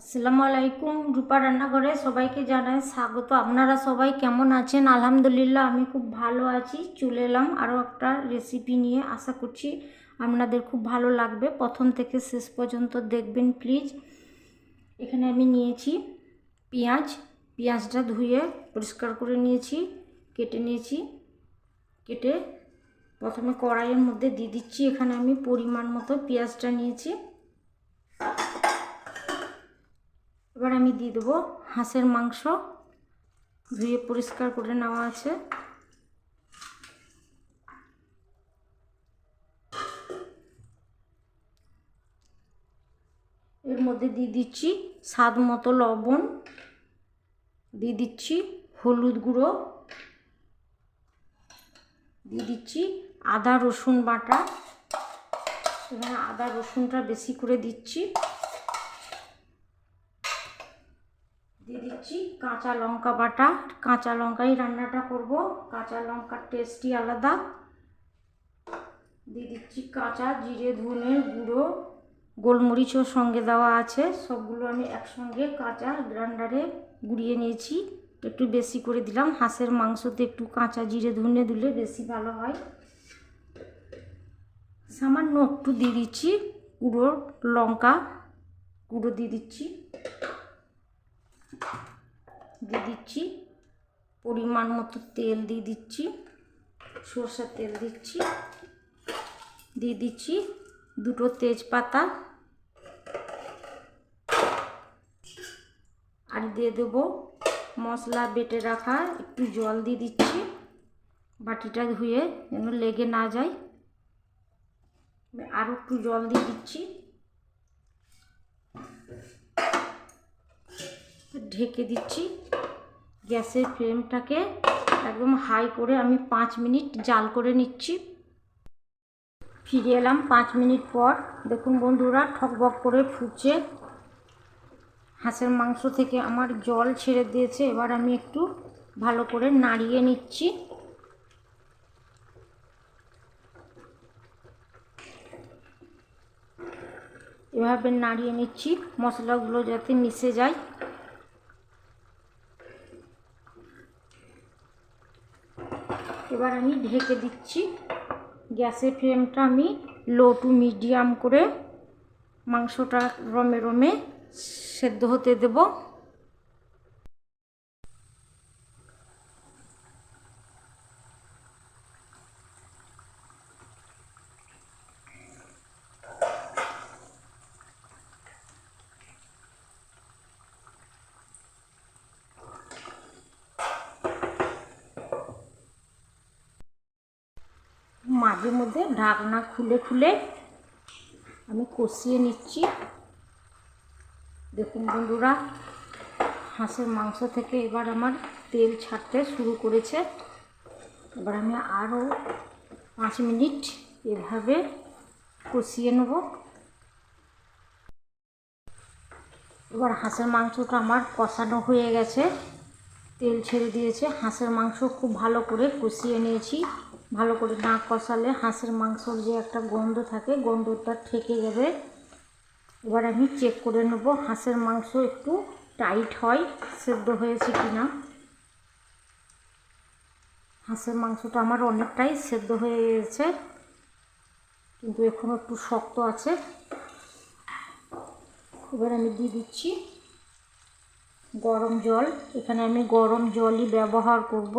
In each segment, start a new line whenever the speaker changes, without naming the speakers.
আসসালামু আলাইকুম, রূপা রান্নাঘরে সবাইকে জানাই স্বাগত। আপনারা সবাই কেমন আছেন? আলহামদুলিল্লাহ, আমি খুব ভালো আছি। চলে এলাম আরও একটা রেসিপি নিয়ে। আশা করছি আপনাদের খুব ভালো লাগবে। প্রথম থেকে শেষ পর্যন্ত দেখবেন প্লিজ এখানে আমি নিয়েছি পেঁয়াজ। পেঁয়াজটা ধুয়ে পরিষ্কার করে নিয়েছি, কেটে নিয়েছি। কেটে প্রথমে কড়াইয়ের মধ্যে দিয়ে দিচ্ছি। এখানে আমি পরিমাণ মতো পেঁয়াজটা নিয়েছি। এবার আমি দিয়ে দেবো হাঁসের মাংস। ধুয়ে পরিষ্কার করে নেওয়া আছে। এর মধ্যে দিয়ে দিচ্ছি স্বাদ মতো লবণ। দিয়ে দিচ্ছি হলুদ গুঁড়ো। দিয়ে দিচ্ছি আদা রসুন বাটা। এখানে আদা রসুনটা বেশি করে দিচ্ছি। দিয়ে দিচ্ছি কাঁচা লঙ্কা বাটা। কাঁচা লঙ্কাই রান্নাটা করব। কাঁচা লঙ্কার টেস্টই আলাদা। দিয়ে দিচ্ছি কাঁচা জিরে ধনের গুঁড়ো, গোলমরিচও সঙ্গে দেওয়া আছে। সবগুলো আমি একসঙ্গে কাঁচা গ্রাইন্ডারে গুঁড়িয়ে নিয়েছি। একটু বেশি করে দিলাম। হাঁসের মাংসতে একটু কাঁচা জিরে, ধনে দিলে বেশি ভালো হয়। সামান্য একটু দিয়ে দিচ্ছি গুঁড়ো লঙ্কা। গুঁড়ো দিয়ে দিচ্ছি। দিয়ে দিচ্ছি। পরিমাণ মতো তেল দিয়ে দিচ্ছি। সর্ষের তেল দিচ্ছি। দিয়ে দিচ্ছি দুটো তেজপাতা। আর দিয়ে দেবো মশলা বেটে রাখা, একটু জল দিয়ে দিচ্ছি। বাটিটা ধুয়ে যেন লেগে না যায়। আরও একটু জল দিয়ে দিচ্ছি। ঢেকে দিচ্ছি। গ্যাসের ফ্লেমটাকে একদম হাই করে আমি পাঁচ মিনিট জাল করে নিচ্ছি। ফিরে এলাম পাঁচ মিনিট পর। দেখুন বন্ধুরা ঠকবক করে ফুটছে। হাঁসের মাংস থেকে আমার জল ছেড়ে দিয়েছে। এবার আমি একটু ভালো করে নাড়িয়ে নিচ্ছি। এভাবে নাড়িয়ে নিচ্ছি, মশলাগুলো যাতে মিশে যায়। এবার আমি ঢেকে দিচ্ছি গ্যাসের ফ্লেমটা আমি লো টু মিডিয়াম করে মাংসটা রমে রমে সেদ্ধ হতে দেব। মাঝে মধ্যে ঢাকনা খুলে খুলে আমি কষিয়ে নিচ্ছি। দেখুন বন্ধুরা, হাঁসের মাংস থেকে এবার আমার তেল ছাড়তে শুরু করেছে। এবার আমি আরও পাঁচ মিনিট এভাবে কষিয়ে নেব। এবার হাঁসের মাংসটা আমার কষানো হয়ে গেছে। তেল ছেড়ে দিয়েছে। হাঁসের মাংস খুব ভালো করে কষিয়ে নিয়েছি। ভালো করে না কষালে হাঁসের মাংসর যে একটা গন্ধ থাকে, গন্ধটা ঠেকে যাবে। এবার আমি চেক করে নেব হাঁসের মাংস একটু টাইট হয়, সেদ্ধ হয়েছে কি না হাঁসের মাংসটা আমার অনেকটাই সেদ্ধ হয়ে গেছে, কিন্তু এখনও একটু শক্ত আছে। এবার আমি দিয়ে দিচ্ছি গরম জল। এখানে আমি গরম জলই ব্যবহার করব।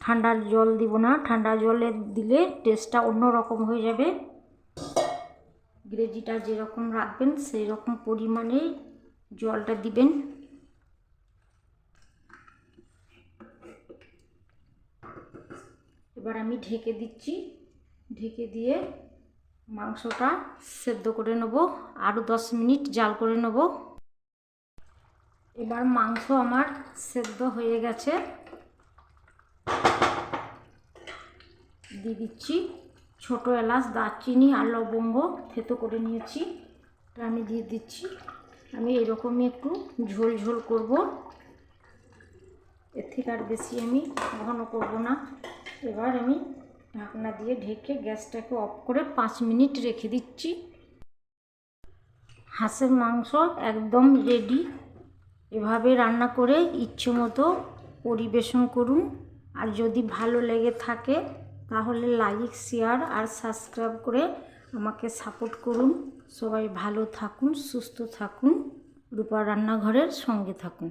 ঠান্ডার জল দিব না, ঠান্ডা জলে দিলে টেস্টটা অন্য রকম হয়ে যাবে। গ্রেভিটা যেরকম রাখবেন সেই রকম পরিমাণে জলটা দিবেন। এবার আমি ঢেকে দিচ্ছি। ঢেকে দিয়ে মাংসটা সেদ্ধ করে নেব, আরও দশ মিনিট জাল করে নেব। এবার মাংস আমার সেদ্ধ হয়ে গেছে। দিয়ে দিচ্ছি ছোটো এলাচ, দারচিনি আর লবঙ্গ থেতো করে নিয়েছি। এটা আমি দিয়ে দিচ্ছি। আমি এরকমই একটু ঝোল ঝোল করব। এর থেকে আর বেশি আমি ঘন করব না। এবার আমি ঢাকনা দিয়ে ঢেকে গ্যাসটাকে অফ করে পাঁচ মিনিট রেখে দিচ্ছি। হাঁসের মাংস একদম রেডি এভাবে রান্না করে ইচ্ছে মতো পরিবেশন করুন। আর যদি ভালো লেগে থাকে, তাহলে লাইক শেয়ার আর সাবস্ক্রাইব করে আমাকে সাপোর্ট করুন। সবাই ভালো থাকুন, সুস্থ থাকুন। রূপা রান্নাঘরের সঙ্গে থাকুন।